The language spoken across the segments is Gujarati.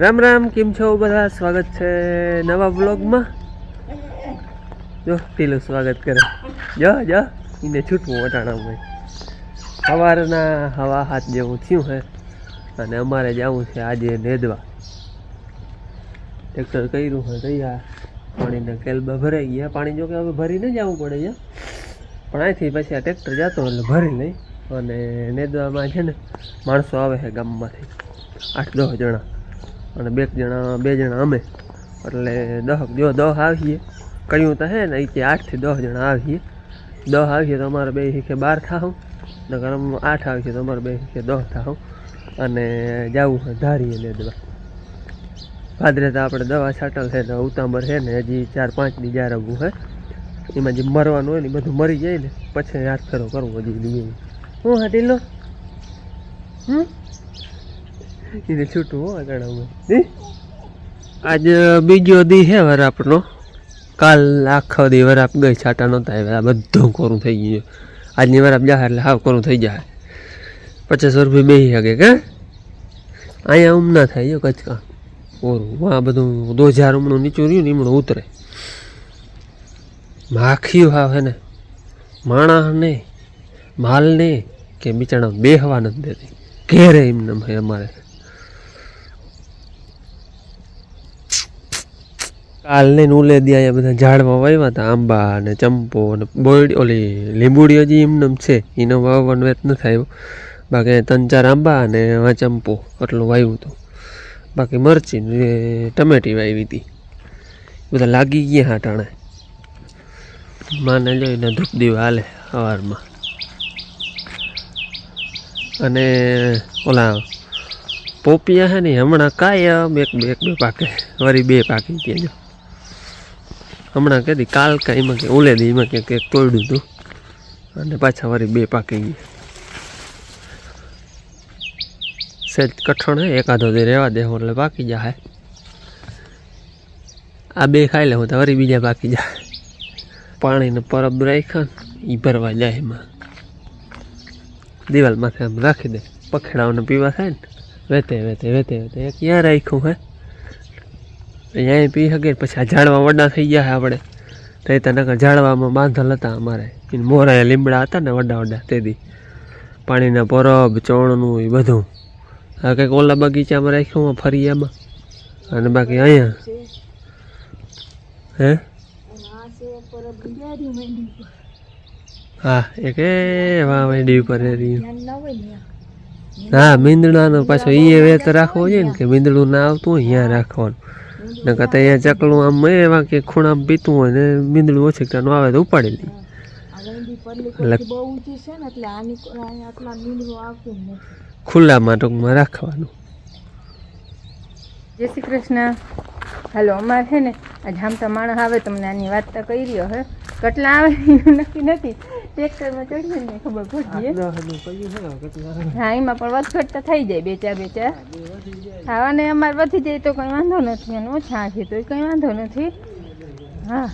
રામ રામ, કેમ છો બધા? સ્વાગત છે નવા બ્લોગમાં જો, પેલું સ્વાગત કરે. જો જો, એને છૂટવું વટાણામાં સવારના હવા હાથ જેવું થયું છે અને અમારે જવું છે આજે નેદવા. ટ્રેક્ટર કર્યું છે તૈયાર પાણીના કેલબા ભરાઈ ગયા. પાણી જો કે હવે ભરીને જવું પડે છે પણ અહીંથી પછી આ ટ્રેક્ટર જતો એટલે ભરી લઈ. અને નેદવામાં છે ને, માણસો આવે છે ગામમાંથી. આઠ દસ જણા. અને બે જણા બે જણા અમે. એટલે દહ, જો દહ આવીએ. કહ્યું તો હે ને એ આઠથી દહ જણા આવીએ. દહ આવીએ તો અમારે બે શીખે બાર થાવું આમ આઠ આવીએ તો અમારે બે શીખે દહ થાવ અને જવું ધારીએ ને દવા ભાદરે તો આપણે દવા છાંટલ છે તો ઉતાંબર છે ને, હજી ચાર પાંચ દી જારવવું છે એમાં જે મરવાનું હોય ને બધું મરી જાય ને, પછી હાથ ફેરો કરવો હજી હું હા, ઢીલો? હમ? એને છૂટું હો અટાણામાં આજ બીજો દી હે વરાપનો કાલ આખો દી વરાપ ગઈ, છાટા નહોતા આવ્યા. બધું કોરું થઈ ગયું. આજની વરાપ જાય એટલે હાવ કોરું થઈ જાય પચાસ રૂપિયા બેસી શકે કે? અહીંયા ઉમ ના થાય જો કચકા. કોરું? આ બધું દો હજાર ઉમણું નીચું રહ્યું ને એમણું ઉતરે. માખીયું હાવ હે ને. માણસ ને, માલ ને, કે બિચારા બેહવા નથી દેતી. ઘેરે એમને અમારે. કાલ ને ઉલે દી બધા ઝાડમાં વાવ્યા હતા, આંબા અને ચંપો અને બોયડી ઓલી લીંબુડી હજી એમને છે એનો વાવવાનો વેત નથી આવ્યો બાકી ત્રણ ચાર આંબા અને ચંપો એટલું વાવ્યું હતું. બાકી મરચી ને ટમેટી વાવી હતી. બધા લાગી ગયા હાટાણે માને જોઈને ધૂપ દીવ હાલે સવારમાં. અને ઓલા પોપિયા હે ને હમણાં કાયમ એક બે એક બે પાકે વળી બે પાકી જો હમણાં કહેતી કાલ કાંઈમાં કે, ઓલે દી એમાં ક્યાંક કંઈક તોડ્યું હતું અને પાછા વળી બે પાકી ગયા સહેજ કઠણ હે એકાદો દે રહેવા દે, એટલે પાકી જાય આ બે ખાઈ લે, હું તો વળી બીજા પાકી જાય પાણીને પરબ રાખ્યા ને એ ભરવા જાય એમાં. દિવાલ માથે આમ રાખી દે. પખેડાઓને પીવા થાય ને. વેતે વેતે વેતે વેતે. ક્યાં રાખ્યું હે. અહીંયા પી શકે પછી આ ઝાડવા વડા થઈ ગયા આપણે. તો ત્યાં નકર ઝાડવામાં બાંધલ હતા અમારે. એને મોરા લીમડા હતા ને વડા વડા તેથી. પાણીના પરબ ચોણનું એ બધું. આ કંઈક ઓલા બગીચામાં રાખ્યું ફરી એમાં અને બાકી અહીંયા? હે? હા એ એ વાહ વેડી ઉપર હા, મીંદડાનો પાછો એ વેત રાખવો જોઈએ ને કે મીંદડું ના આવતું હોય ત્યાં રાખવાનું. નકર તો અહીંયા ચકલું આમ એવા કે ખૂણા પીતું હોય ને બિંદડું ઓછી ન આવે તો ઉપાડી લઈ ખુલ્લામાં ટૂંકમાં રાખવાનું. જય શ્રી કૃષ્ણ. હાલો અમારે છે ને આ જામતા માણસ આવે તમને આની વાત તો કરી રહ્યો હે? કેટલા આવે નક્કી નથી. ટ્રેક્ટરમાં ચડીએ ને ખબર પડી હા. એમાં પણ વધઘટ તો થઈ જાય બેચા બેચા ખાવાને અમારે વધી જાય તો કંઈ વાંધો નથી અને ઓછા છે તો કંઈ વાંધો નથી. હા.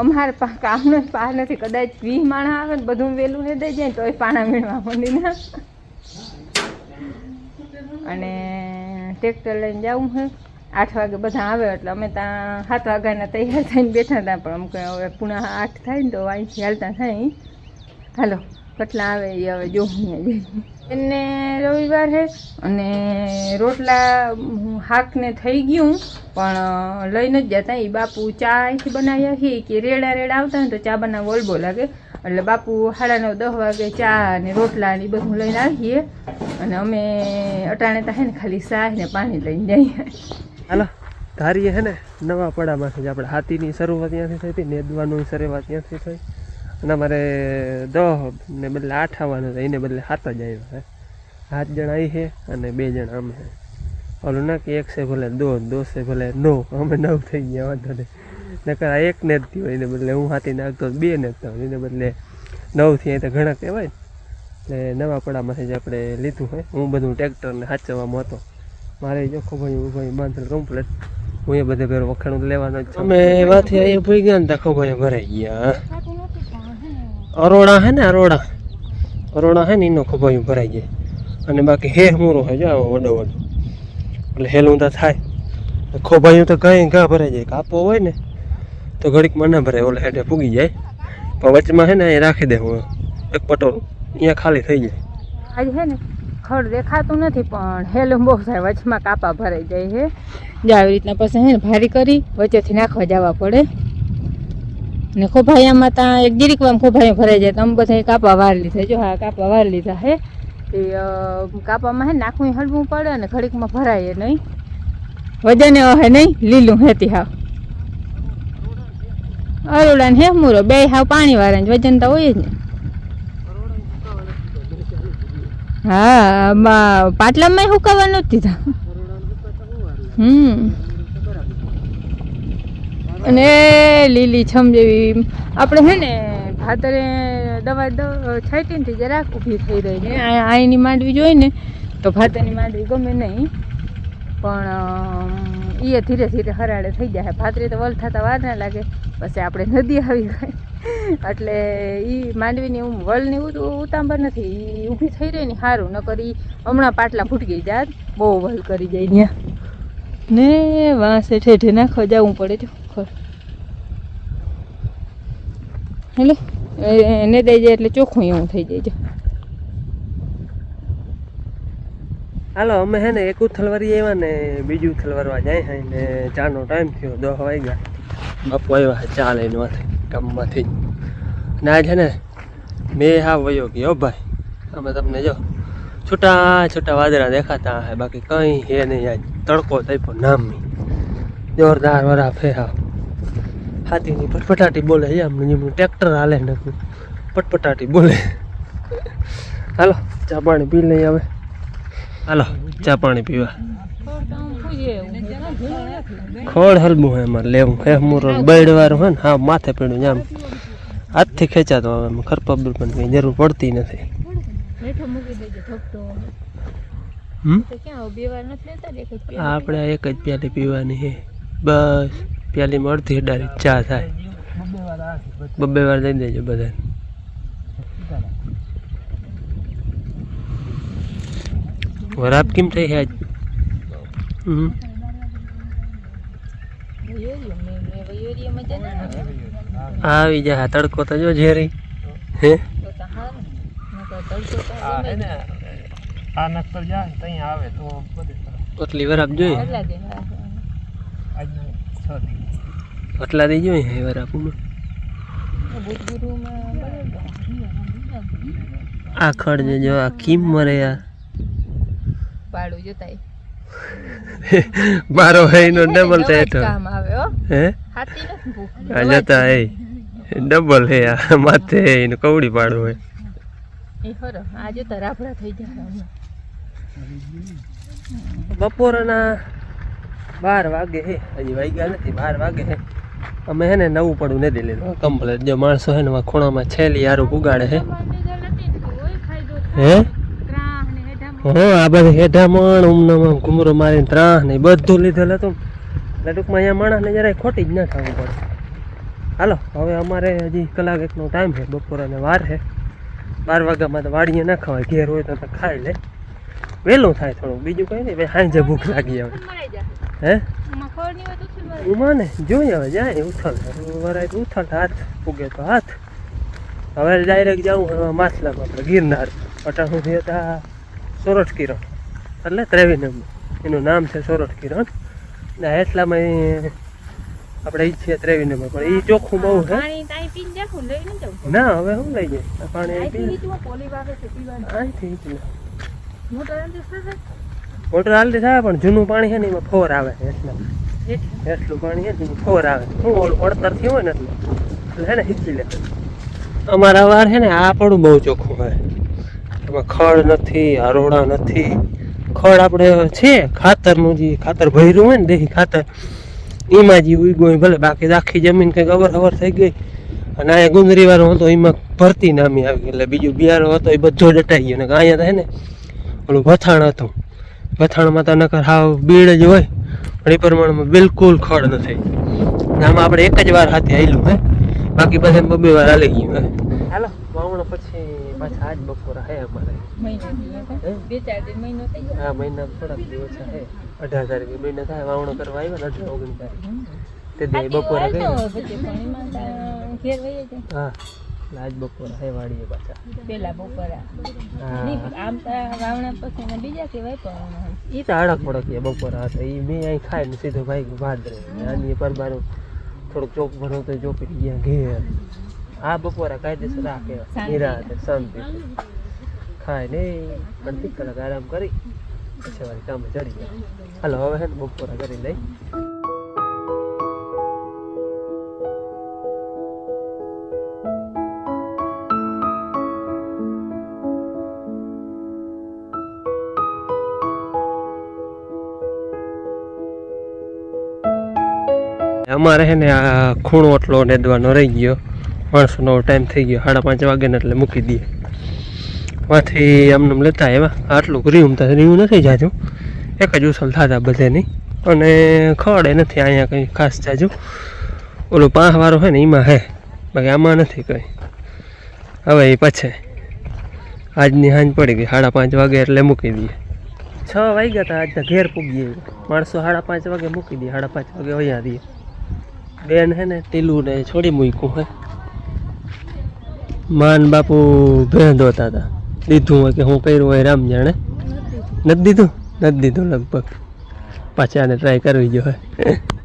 અમારે કામનો પાર નથી કદાચ વીસ માણસ આવે ને બધું વહેલું ને દઈ જાય ને તોય પાણા વીણવા માંડીને અને ટ્રેક્ટર લઈને જવું છે આઠ વાગે બધા આવે એટલે અમે ત્યાં સાત વાગ્યાના તૈયાર થઈને બેઠા હતા, પણ અમુક હવે પુણા આઠ થાય ને તો અહીંથી હાલતા થાય. હાલો, કટલા આવે એ હવે જોવું જઈએ એને રવિવાર છે અને રોટલા હાકને થઈ ગયું, પણ લઈને જ જતા. એ બાપુ ચા અહીંથી બનાવ્યા છે કે રેડા રેડા આવતા ને તો ચા બનાવવા ઓલબો લાગે. એટલે બાપુ સાડા નવ, દસ વાગે ચા અને રોટલા ને ઈ બધું લઈને આવીએ. અને અમે અટાણે હે ને ખાલી સાહ ને પાણી લઈને જઈએ. હાલો, ધારીએ હે ને, નવા પડામાંથી જ આપણે હાથીની શરૂઆત ત્યાંથી થઈ હતી, નેદવાનું શરૂઆત ત્યાંથી થઈ. અને અમારે દહ ને બદલે આઠ આવવાનું છે, એને બદલે સાત જ આવ્યો છે. સાત જણા અહીં છે અને બે જણા અમે છે. ઓલું ના કે એક છે ભલે દો દો છે ભલે નો, અમે નવ થઈ ગયા, વાંધો નહીં. નકર એક ને હોય એને બદલે હું હાથી નાખતો બે ને હોય એને બદલે નવથી અહીં તો ઘણા કહેવાય એટલે નવા પડામાંથી જ આપણે લીધું હોય હું બધું ટ્રેક્ટરને સાચવવામાં હતો. મારે જો ખોભાઈ ઉભાઈ બાંધેલ કમ્પ્લેટ હું એ બધે ભેરો વખાણું લેવાનો જ છું. અમે એમાંથી અહીંયા ભાઈ ગયા ને તો ખોભાઈ ભરાઈ ગયા અરોડા હે ને અરોડા. અરોડા હે ને એનો ખોભાઈ ભરાઈ જાય અને બાકી હે મૂરો હે જો આવો વડો વડો. એટલે હેલું તો થાય ખોભાયું તો કઈ ઘા ભરાઈ જાય. કાપો હોય ને તો ઘડીક મને ભરાય ઓલે હેઠે પૂગી જાય. પણ વચમાં છે ને એ રાખી દે હું. એક પટોરું અહીંયા ખાલી થઈ જાય. આજ હે ને ખડ દેખાતું નથી, પણ હેલું બહુ થાય, વચમાં કાપા ભરાઈ જાય છે. જો આવી રીતના પછી હે ભારી કરી, વચ્ચેથી નાખવા જવા પડે. ને ખોભાયામાં ત્યાં એક જીરીકમાં ખોભાયા ભરાઈ જાય, તો અમે બધા કાપા વાર લીધા. જો હા, કાપા વાર લીધા હે. એ કાપામાં હે નાખવું હલવું પડે અને ઘડીકમાં ભરાય નહીં. વજને હે નહીં, લીલું હેતી હાવ. અરુડાને હે મૂરો, બે હાવ પાણી વાળા વજન તો હોય જ ને. હા પાટલામાં પાટલામાં હુકાવા નથી દીધા હમ. અને લીલી છમ જેવી આપણે હે ને ભાતરે દવા છાંટીને થી જરાક ઊભી થઈ રહી. છે આ- માંડવી જોઈ ને, તો ભાતરની માંડવી ગમે નહીં. પણ એ ધીરે ધીરે હરાડે થઈ જાય. ભાતરી તો વલ થતાં વાર ના લાગે. પછી આપણે નદી આવી ગઈ. એટલે એ માંડવીની ઉમ વલની ઉતાંબર નથી. એ ઊભી થઈ રહી ને સારું નકર એ હમણાં પાટલા ફૂટકી જાત. બહુ વલ કરી જાય ત્યાં ને વાંસે ઠેઠે નાખવા જવું પડે છે ખર. હેલો? એને દઈ જાય એટલે ચોખ્ખું એવું થઈ જાય જો હાલો, અમે હે ને એક ઉથલવારી આવ્યા ને બીજું ઉથલવારવા જાય હે ને ચાનો ટાઈમ થયો દસ વાગ્યા. બાપુ આવ્યા ચા લઈને માથે કામમાંથી ને આ છે ને મેં હા વયો ગયો ભાઈ. અમે તમને જો છૂટા છૂટા વાદળા દેખાતા હે, બાકી કંઈ હે નહીં આજ. તડકો તૈપો નામી. જોરદાર વરા ફે હા હાથીની પટપટાટી બોલે છે આમ એમનું ટ્રેક્ટર હાલે ને પટપટાટી બોલે. હાલો, ચા પાણી પી લઈ હવે. હાલો, ચા પાણી પીવા. ખોડ હલબું હે અમારે, લેવું હે મુરો બૈડવાળું હોય ને, હા, માથે પીડું આમ. હાથથી ખેંચાતો હવે ખરપા બરપાની કંઈ જરૂર પડતી નથી. આપણે એક જ પ્યાલી પીવાની છે. બસ, પ્યાલીમાં અડધી અડારી ચા થાય. બબ્બે વાર દઈ દેજો બધાને. વરાપ કેમ થઈ છે આજ? આવી જા તડકો તો જો ઝેરી. હે? એટલી વરાપ જોઈએ? આજના છ દિવસ એટલા દી જોઈએ વરાપમાં? આ ખડ જો આ કીમ મરે આ. પાડું જોતાય મારો હે નો ડબલ ટેટો કામ આવે હો. હે? હાથી નથી ભૂખ. આ જતા હે ડબલ હે આ માથે એનું કવડી પાડું હે. એ ખરો આ જોતા રાફડા થઈ જાય બપોરના બાર વાગે હે. હજી વાગ્યા નથી બાર વાગે હે. અમે હે ને નવું પડું નથી લીધું કમ્પ્લેટ જો માણસો હે ને ખૂણામાં છેલી હારું ઉગાડે હે. હે? હા, આ બધી ઉમનામ આમ કુમરો મારીને ત્રાહ ને બધું લીધેલ હતું. એટલે ટૂંકમાં અહીંયા માણસને જરાય ખોટી જ ના થવું પડે. હાલો, હવે અમારે હજી કલાક એકનો ટાઈમ છે, બપોરાને વાર છે. બાર વાગ્યામાં તો વાડીએ ના ખવાય, ઘેર હોય તો ખાઈ લે. વહેલું થાય થોડું બીજું કંઈ નહીં સાંજે ભૂખ લાગી આવે હે? મખોળની ને તો શું મરાય? ઉમાને જોઈ હવે, જાય, ઉથલ. વરાય ઉથલ, હાથ ઉગે તો હાથ. હવે ડાયરેક્ટ જાઉં, હવે માછલામાં આપણે ગિરનાર. અટાણું થયા હતા સોરઠ કિરણ એટલે નંબર એનું નામ છે સોરઠ કિરણ ને એટલામાં આપણે ઈચ્છીએ નંબર પણ એ ચોખ્ખું બહુ છે. ન હવે શું લઈ જાય પાણી અહીંથી છે મોટર હાલતી થાય પણ જૂનું પાણી છે ને એમાં ફોર આવે છે એટલા. એટલું? પાણી છે ફોર આવે. હું પડતર હોય ને એટલે. એટલે હે ને હિચી લે અમારા વાર છે ને આ પડું બહુ ચોખ્ખું હોય. એમાં ખડ નથી હરોડા નથી. ખડ આપણે છે ખાતરનું જે ખાતર ભર્યું હોય ને દેહી ખાતર, એમાં જે ઉગ્યો ભલે બાકી આખી જમીન કંઈક અવર અવર થઈ ગઈ. અને અહીંયા ગુંદરી વાળો હતો, એમાં ભરતી નામી આવી. એટલે બીજું બિયારો હતો, એ બધો ડટાઈ ગયો. ને અહીંયા થાય ને, ઓલું ભથાણ હતું. ભથાણમાં તો નકર હાવ બીડ જ હોય, પણ એ પ્રમાણમાં બિલકુલ ખડ નથી. આમાં આપણે એક જ વાર હાથે આવેલું હે. બાકી બધા બબે વાર હાલી ગયું હાલો, વાવણ પછી પાછા આજ બપોરા હે અમારે. હા? બે ચાર દિન મહિનો થઈ ગયો? આ મહિના થોડાક દિવસ હે. અઢાર તારીખે મહિના થાય વાવણો કરવા આવ્યા ને અઢાર ઓગણીસ તારીખ. તે દે બપોરે ગઈ હા આજ બપોર હે વાડીએ પાછા. પેલા બપોરા. આમ તો વાવણા પછી ને બીજા કહેવાય પણ એ તો અડક પડક બપોરા હતા એ મેં અહીં ખાય ને સીધો ભાઈ ભાદરે આની પરબારો થોડુંક ચોક ભરો તો ચોપડી ગયા ઘેર. આ બપોરા કાયદેસર રાખે. નિરાતે શાંતિ. ખાય નહીં અડધી કલાક આરામ કરી. પછી વાળી કામે ચડી જાય. હાલો હવે હે બપોરા કરી લઈ. અમારે હે ને આ ખૂણો એટલો નેદવાનો રહી ગયો. માણસોનો ટાઈમ થઈ ગયો, સાડા પાંચ વાગ્યાને એટલે મૂકી દઈએ. માંથી આમને લેતા એવા આટલું તો રીમ નથી જાજુ. એક જ ઉસલ થતા બધાની. અને ખડે નથી અહીંયા કંઈ ખાસ જાજુ. ઓલું પાંખવાળું વાળો હોય ને એમાં હે. બાકી આમાં નથી કંઈ. હવે એ પછી આજની હાંજ પડી ગઈ, સાડા પાંચ વાગે એટલે મૂકી દઈએ. છ વાગ્યા હતા આજના ઘેર પૂગીએ. માણસો સાડા પાંચ વાગે મૂકી દઈએ સાડા પાંચ વાગે વયા દઈએ બેન હે ને ટીલું ને છોડી મૂક્યું હે. માન બાપુ ભેં ધોતા હતા દીધું હોય કે હું કર્યું હોય રામ જાણે. નથી દીધું? નથી દીધું લગભગ. પાછા આને ટ્રાય કરવી જોઈએ.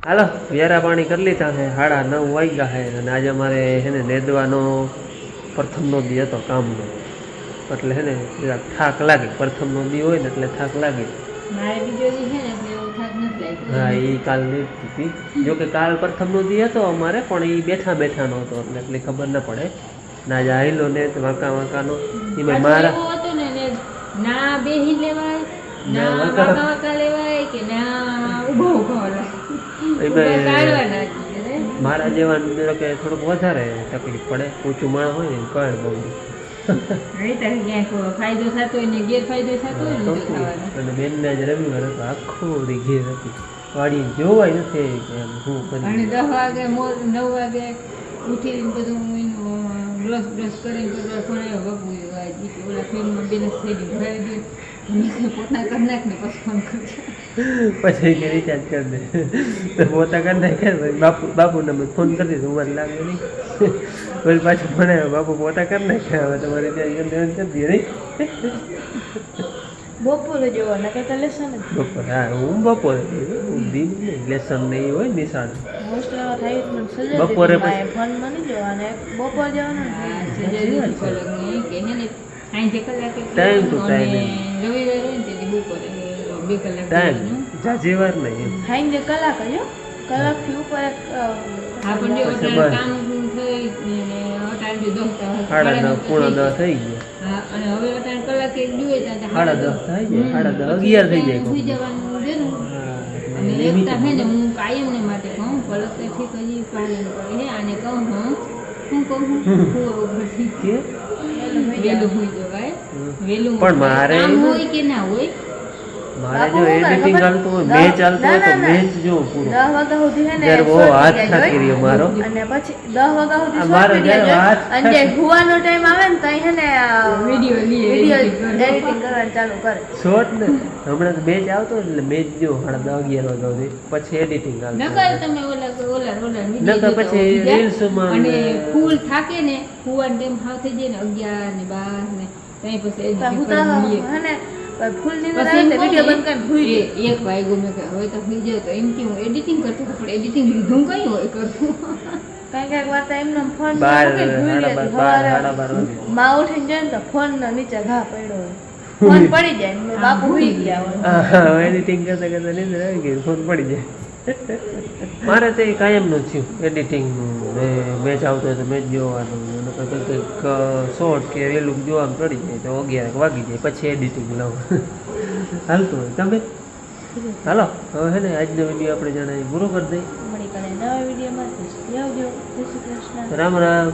હાલો વ્યારા પાણી કરી લીધા છે. સાડા નવ વાગ્યા છે અને આજે અમારે છે ને નેદવાનો પ્રથમનો દી હતો કામનો. એટલે છે ને થાક લાગે. પ્રથમનો દી હોય ને એટલે થાક લાગે. મારે બીજો દી છે ને એટલે એવો થાક નથી લાગ્યો હા એ કાલ નીકળી હતી. જોકે કાલ પ્રથમનો દી હતો અમારે પણ એ બેઠા બેઠાનો હતો એટલે એટલી ખબર ન પડે. ના જાહેલો ને વાંકા વાંકાનો. એમાં મારા ને બેહી લેવાય ના વાંકા- વાંકા લેવાય કે ના ઊભો ઊભો લેવાય. મારા જેવા કે થોડુંક વધારે તકલીફ પડે. ઊંચું માણ હોય ને કઈ બહુ ફાયદો થતો હોય ને ગેરફાયદો થતો હોય અને બેનને જ રવિવાર હતો આખો દી ઘેર હતી. વાડી જોવાય નથી એમ શું કરી દસ વાગે નવ વાગે ઉઠીને બધું બ્રશ બ્રશ કરીને બાપુ ઓલા ફિલ્મમાં પોતા નાખ ને પછી ફોન રિચાર્જ કરી દે. પોતા કરી નાખે બાપુ, બાપુને મેં ફોન કરી દીધો, ઉંમર લાગે નહીં પછી પાછું ભણાવ્યો, બાપુ પોતા કરી નાખ્યા, હવે તમારે ત્યાં કરી દઈએ નહીં બપોરે જોવાના કઈ તો લેસન જ. બપોરે હા હું બપોરે દિન નહીં લેસન ને એ હોય નિશાળ હોસ્ટેલમાં થાય સજા બપોરે ફોનમાં નહીં જોવાના બપોર જવાનું સાંજે કલાકે Time to અને time. રવિવાર હોય ને બપોરે બે કલાક ટાઈમ જાજી વાર નહીં એમ. સાંજે કલાક જ કલાકથી ઉપર એક. કામ થઈ સાડા નવ દસ થઈ ગયા. અને હવે અટાણે જોઈએ સાડા દસ થઈ જાય સાડા દસ અગિયાર થઈ જાય સુઈ જવાનું છે ને. અને એકતા હે ને હું કાયમ ને માટે કહું પલક તો ઠીક હજી પાલન કરે હે આને કહું હું. કહું હું પછી જવાય. વેલું પણ મારે હોય કે ના હોય મારે જો એડિટિંગ ચાલતું હોય દસ- મેચ ચાલતું હોય તો ના, ના, ના. પૂરો. દસ વાગ્યા સુધી હે ને બહુ હાથ થાકી રહ્યો મારો. અને પછી દસ વાગ્યા સુધી મારો જ્યારે હાથ અને જે હુવાનો ટાઈમ આવે ને તઈ હે ને Video લઈએ, વીડિયો એડિટિંગ કરવાનું. ચાલુ કરે. શોર્ટ ને? હમણાં તો મેચ આવતો એટલે મેચ જો સાડા દસ અગિયાર વાગ્યા સુધી. પછી એડિટિંગ નકર તમે ઓલા ઓલા ઓલા નકર પછી હોયમાં અને ફૂલ થાકે ને ફુવાન ટાઈમ હાવ થઈ જાય ને અગિયાર ને બાર ને તઈ પછી ને ફૂલ નીંદર આવે વીડિયો બંધ કરીને ભૂલી એક વાગ્યો મેં કે હવે તો ભૂલી જાય તો એમ કે હું એડિટિંગ કરતો હતો, પણ એડિટિંગ લીધું કઈ હોય કરતું? કારણ કે એક વાર તો એમનો ફોન ભૂલી માં ઉઠીને જાય ને તો ફોન નીચે ઘા પડ્યો હોય. ફોન પડી જાય ને બાપુ ભૂલી ગયા હોય. એડિટિંગ કરતા કરતા નીંદર આવી ગઈ ફોન પડી જાય. મારે તો એ કાયમનું થયું એડિટિંગનું ને. મેચ આવતો હોય તો મેચ જોવાનું. અને પછી કંઈક શોર્ટ કે રેલું જોવાનું પડી જાય તો અગિયાર વાગી જાય પછી એડિટિંગ લઉં હાલતું હોય. તમે? હાલો. હવે હે ને આજનો વીડિયો આપણે જણાવી પૂરો કરી દઈએ રામ રામ.